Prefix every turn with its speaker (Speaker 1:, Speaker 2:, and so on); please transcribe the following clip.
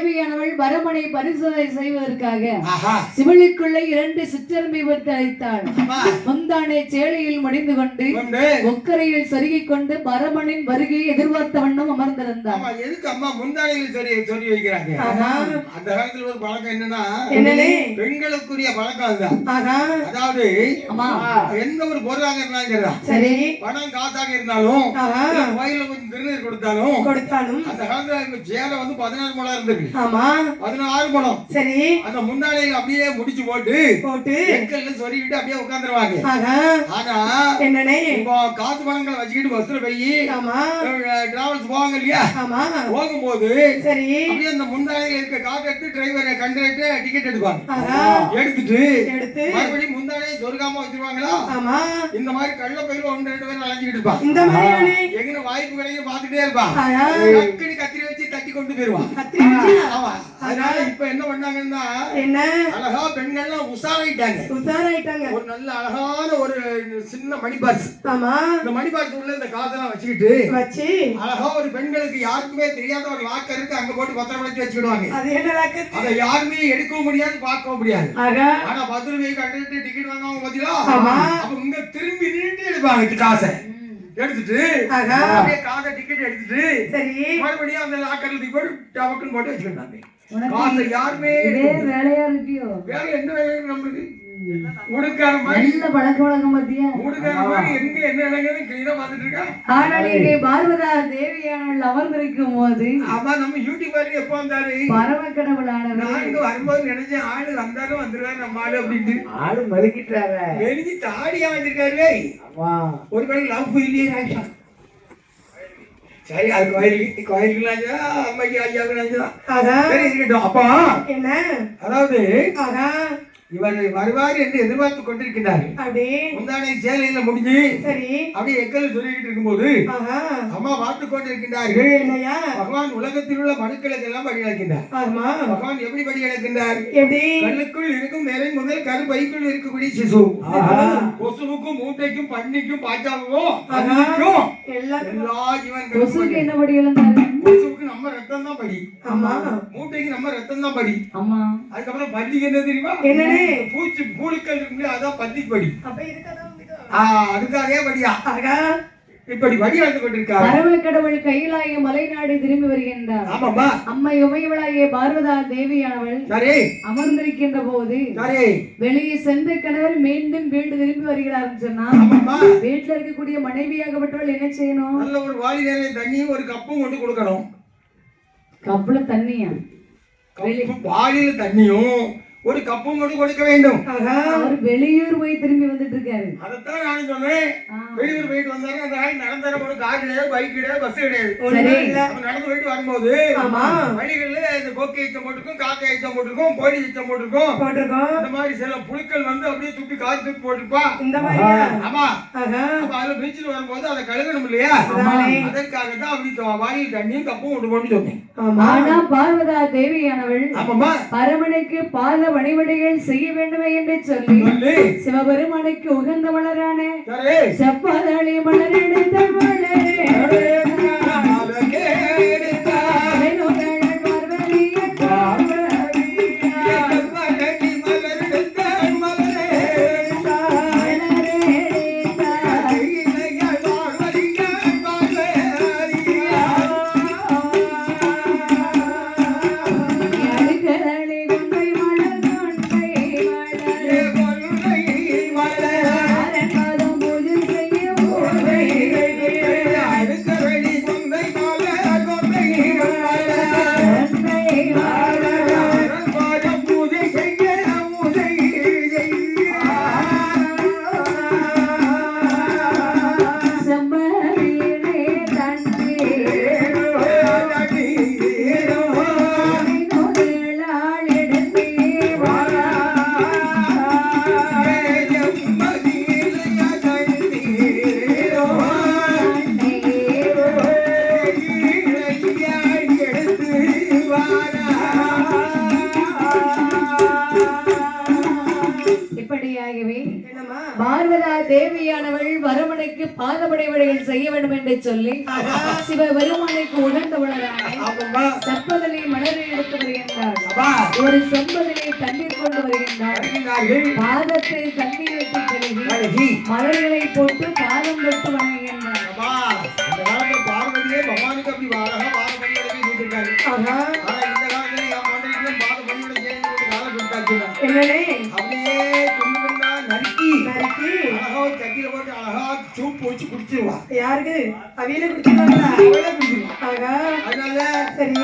Speaker 1: தேவியானவள் பரமனை பரிசோதனை செய்வதற்காக சிவலுக்குள்ள இரண்டு அழைத்தாள்.
Speaker 2: ஆமா
Speaker 1: முந்தானை சேலையில் முடிந்து கொண்டு ஒக்கரையில் சொருகிக் கொண்டு பரமனின் வருகையை எதிர்பார்த்த வண்ணம் அமர்ந்திருந்தாள்.
Speaker 2: ஆமா எதுக்கு அம்மா முந்தானையில் சொல்லி சொல்லி வைக்கிறாங்க. அந்த காலத்துல ஒரு பழக்கம் என்னன்னா
Speaker 3: என்னனே
Speaker 2: பெண்களுக்குரிய பழக்கம் அதுதான். அதாவது
Speaker 1: அம்மா.
Speaker 2: எந்த ஒரு பொருளாக இருந்தாலும்
Speaker 3: சரி.
Speaker 2: பணம் காசாக இருந்தாலும் கோயில்ல கொஞ்சம் திருநீர் கொடுத்தாலும்
Speaker 3: கொடுத்தாலும்.
Speaker 2: அந்த காலத்துல சேலை வந்து பதினாறு முழம் இருந்திருக்கு.
Speaker 3: ஆமா.
Speaker 2: பதினாறு முழம்
Speaker 3: சரி.
Speaker 2: அந்த முந்தானையில் அப்படியே முடிச்சு போட்டு
Speaker 3: போட்டு.
Speaker 2: எக்கல்ல சொருகிட்டு அப்படியே உட்காந்துருவாங்க
Speaker 3: ஆஹா.
Speaker 2: ஆனா
Speaker 3: என்னனே
Speaker 2: இப்போ காசு பணங்களை வச்சுக்கிட்டு பஸ்ல போய்
Speaker 3: ஆமா.
Speaker 2: டிராவல்ஸ் போவாங்க இல்லையா?
Speaker 3: ஆமா.
Speaker 2: போகும்போது
Speaker 3: சரி.
Speaker 2: அப்படியே அந்த முந்தானையில் இருக்க காசு எடுத்து டிரைவரை கண்டக்டர் டிக்கெட் எடுப்பாங்க எடுத்துட்டு
Speaker 3: எடுத்து.
Speaker 2: மறுபடியும் முந்தானையை சொருகாம வச்சிருவாங்களா?
Speaker 3: ஆமா.
Speaker 2: இந்த மாதிரி கள்ள பயிர் ஒன்று ரெண்டு பேரும் அலைஞ்சிக்கிட்டு இருப்பான்
Speaker 3: இந்த மாதிரியானே
Speaker 2: எங்க வாய்ப்பு கிடைக்கும் பார்த்துட்டே இருப்பான் கத்திரி வச்சு தட்டி கொண்டு போயிருவான்
Speaker 3: கத்திரி
Speaker 2: அதனால இப்ப என்ன பண்ணாங்கன்னா
Speaker 3: என்ன?
Speaker 2: அழகா பெண்கள்லாம் உஷாராயிட்டாங்க.
Speaker 3: உஷாராயிட்டாங்க.
Speaker 2: ஒரு நல்ல அழகான ஒரு சின்ன மணி பாக்ஸ்
Speaker 3: ஆமா.
Speaker 2: இந்த மணி பாக்ஸ் உள்ள இந்த காசெல்லாம் வச்சுக்கிட்டு
Speaker 3: வச்சு.
Speaker 2: அழகா ஒரு பெண்களுக்கு யாருக்குமே தெரியாத ஒரு லாக்கர் இருக்கு அங்க போட்டு பத்திரம் வச்சு வச்சுக்கிடுவாங்க.
Speaker 3: அது என்ன லாக்கத்து
Speaker 2: அதை யாருமே எடுக்கவும் முடியாது பார்க்கவும் முடியாது. ஆனா பத்து ரூபாய் கட்டிட்டு டிக்கெட் வாங்காம பாத்தீங்களா?
Speaker 3: ஆமா.
Speaker 2: அப்ப இங்க திரும்பி நின்று எடுப்பாங்க காசை. எடுத்துட்டு. அப்படியே காசை டிக்கெட் எடுத்துட்டு
Speaker 3: சரி.
Speaker 2: மறுபடியும் அந்த லாக்கர்ல தூக்கி போட்டு டபக்குன்னு போட்டு வச்சுக்கிட்டாங்க
Speaker 1: உனக்கு
Speaker 2: காசை யாருமே
Speaker 1: வேலையா இருக்கியோ?
Speaker 2: எந்த வேலை நம்மளுக்கு? மாதிரி
Speaker 1: நல்ல பழக்க வழக்கம் பத்தியா? ஆனால் இங்கே பார்வதா தேவியானவள் அமர்ந்திருக்கும் போது
Speaker 2: ஆமா நம்ம யூடியூபர் எப்போ வந்தாரு?
Speaker 1: பரம கடவுளானவர்.
Speaker 2: நான் இங்க வரும்போது நினைச்சேன் ஆளு வந்தாலும் வந்துருவாரு நம்ம ஆளு அப்படின்ட்டு.
Speaker 4: ஆளு மறுக்கிட்டார.
Speaker 2: தாடியா வச்சிருக்காரு
Speaker 4: ஆமா.
Speaker 2: ஒருவேளை லவ் இல்லையே ராஜா. சரி அது கோயிலுக்கு கோயிலுக்கு அம்மைக்கு ஐயாவுக்கு அப்பா.
Speaker 3: என்ன?
Speaker 2: அதாவது இவர் வருவார் என்று எதிர்பார்த்து கொண்டிருக்கிறார்
Speaker 3: அப்படி
Speaker 2: முந்தானை சேலையில முடிஞ்சு
Speaker 3: சரி.
Speaker 2: அப்படியே எக்கல் சொல்லிக்கிட்டு இருக்கும்போது அம்மா பார்த்து கொண்டிருக்கின்றார்கள்.
Speaker 3: என்னையா?
Speaker 2: பகவான் உலகத்தில் உள்ள மனுக்களுக்கு எல்லாம் படி அழைக்கின்றார்
Speaker 3: ஆமா.
Speaker 2: பகவான் எப்படி படி அழைக்கின்றார்
Speaker 3: எப்படி?
Speaker 2: கல்லுக்குள் இருக்கும் நிறை முதல் கருப்பைக்குள் இருக்கக்கூடிய சிசு. கொசுவுக்கும் மூட்டைக்கும் பன்னிக்கும்
Speaker 3: எல்லாத்துக்கும்
Speaker 2: எல்லா ஜீவன்களுக்கும்.
Speaker 1: என்ன படி எழுந்தாரு
Speaker 2: கொசுவுக்கு நம்ம ரத்தம் தான் படி.
Speaker 3: ஆமா.
Speaker 2: மூட்டைக்கு நம்ம ரத்தம் தான் படி.
Speaker 1: அம்மா
Speaker 2: அதுக்கப்புறம் பள்ளிக்கு என்ன தெரியுமா?
Speaker 3: என்னனே
Speaker 2: பூச்சி பூலுக்கள் இருக்குல்ல அதான் பள்ளி படி.
Speaker 3: அப்ப
Speaker 2: அதுக்காகவே படியா?
Speaker 3: ஆகா.
Speaker 2: இப்படி படி வந்து கொண்டிருக்காரு
Speaker 1: பரம கடவுள் கையிலாய மலைநாடு திரும்பி வருகின்றார்.
Speaker 2: ஆமாம்மா.
Speaker 1: அம்மை உமையவளாகிய பார்வதா தேவியானவள்
Speaker 2: சரி.
Speaker 1: அமர்ந்திருக்கின்ற போது
Speaker 2: சரி.
Speaker 1: வெளியே சென்ற கணவர் மீண்டும் வீடு திரும்பி வருகிறார்னு சொன்னா
Speaker 2: ஆமாம்மா.
Speaker 1: வீட்டுல இருக்கக்கூடிய மனைவியாகப்பட்டவள் என்ன செய்யணும்?
Speaker 2: நல்ல ஒரு வாளி நிறைய தண்ணியும் ஒரு கப்பும் கொண்டு கொடுக்கணும்.
Speaker 1: கப்புல தண்ணியா?
Speaker 2: வாயில தண்ணியும் ஒரு கப்பும் கொண்டு கொடுக்க வேண்டும்.
Speaker 1: அவர் வெளியூர் போய் திரும்பி வந்துட்டு இருக்காரு
Speaker 2: அதைத்தான் நான் சொன்னேன். வெளியூர் போயிட்டு வந்தாரு. அந்த ஆள் நடந்தார ஒரு கார் கிடையாது பைக் கிடையாது பஸ் கிடையாது. நடந்து போயிட்டு வரும்போது
Speaker 3: ஆமா.
Speaker 2: வழிகள்ல இந்த கொக்கை எச்சம் போட்டிருக்கும் காக்கை எச்சம் போட்டிருக்கும் கோழி எச்சம் போட்டிருக்கும்.
Speaker 3: போட்டிருக்கோம்.
Speaker 2: இந்த மாதிரி சில புழுக்கள் வந்து அப்படியே துப்பி காய்ச்சி தூக்கி போட்டிருப்பா.
Speaker 3: இந்த மாதிரியா?
Speaker 2: ஆமா. அப்ப அதுல பீச்சில் வரும்போது அதை கழுகணும் இல்லையா. அதற்காக தான் அப்படி வாயில் தண்ணியும் கப்பும் கொண்டு போட்டு சொன்னேன்.
Speaker 3: ஆமா.
Speaker 1: ஆனா பார்வதா தேவியானவள் பரமனுக்கு பாத வழிபடைகள் செய்ய வேண்டுமே என்று சொல்லி சிவபெருமானுக்கு உகந்தவளரான
Speaker 2: சரி
Speaker 1: செப்பதளி மலரெடுத்தவளே அலைநுதழல் பாதபடை வழிகள் செய்ய வேண்டும் என்று சொல்லி சிவ பெருமானுக்கு உணர்ந்தவளரான
Speaker 2: ஆமாம்மா.
Speaker 1: செப்பதனை மலரை எடுத்து வருகின்றார். ஒரு செம்பதனை தண்ணீர் கொண்டு வருகின்றார்.
Speaker 2: வருகின்றார்கள்
Speaker 1: பாதத்தை தண்ணீர் கழுவி மலர்களை போட்டு பாதம் தொட்டு வணங்குகின்றார்.
Speaker 2: பார்வதியே அப்படி ஆனா இந்த காலத்துல என்
Speaker 3: என்னடே
Speaker 2: அப்படியே குடிச்சிருவா.
Speaker 3: யாருக்கு? அவியல குடிச்சுட்டாங்களா
Speaker 2: அவளே குடிச்சிருவா.
Speaker 3: சரி.